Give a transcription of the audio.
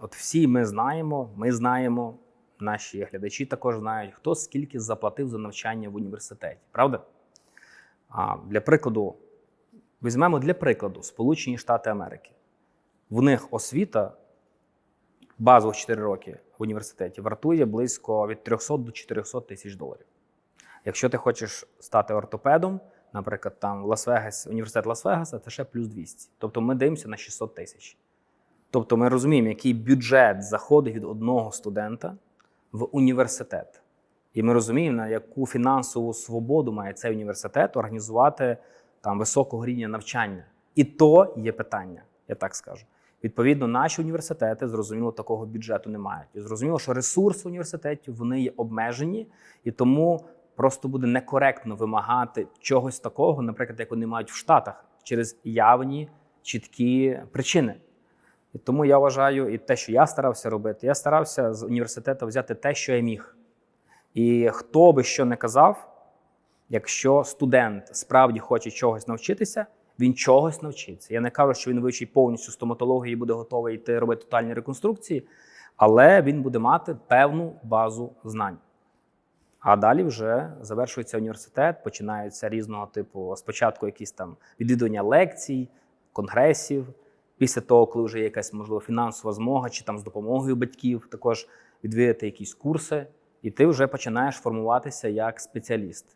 От всі ми знаємо, ми знаємо, наші глядачі також знають, хто скільки заплатив за навчання в університеті, правда? А для прикладу, візьмемо для прикладу Сполучені Штати Америки. В них освіта базових 4 роки в університеті вартує близько від 300 до 400 тисяч доларів. Якщо ти хочеш стати ортопедом, наприклад, там Лас-Вегас, університет Лас-Вегаса, це ще плюс 200. Тобто ми дивимося на 600 тисяч. Тобто ми розуміємо, який бюджет заходить від одного студента в університет. І ми розуміємо, на яку фінансову свободу має цей університет організувати там високого рівня навчання. І то є питання, я так скажу. Відповідно, наші університети зрозуміло такого бюджету не мають. І зрозуміло, що ресурси університетів вони є обмежені, і тому просто буде некоректно вимагати чогось такого, наприклад, як вони мають в Штатах, через явні чіткі причини. І тому я вважаю, і те, що я старався робити, я старався з університету взяти те, що я міг. І хто би що не казав, якщо студент справді хоче чогось навчитися, він чогось навчиться. Я не кажу, що він вивчить повністю стоматологію і буде готовий йти робити тотальні реконструкції, але він буде мати певну базу знань. А далі вже завершується університет, починаються різного типу, спочатку якісь там відвідування лекцій, конгресів. Після того, коли вже є якась можливо фінансова змога, чи там з допомогою батьків також відвідати якісь курси, і ти вже починаєш формуватися як спеціаліст.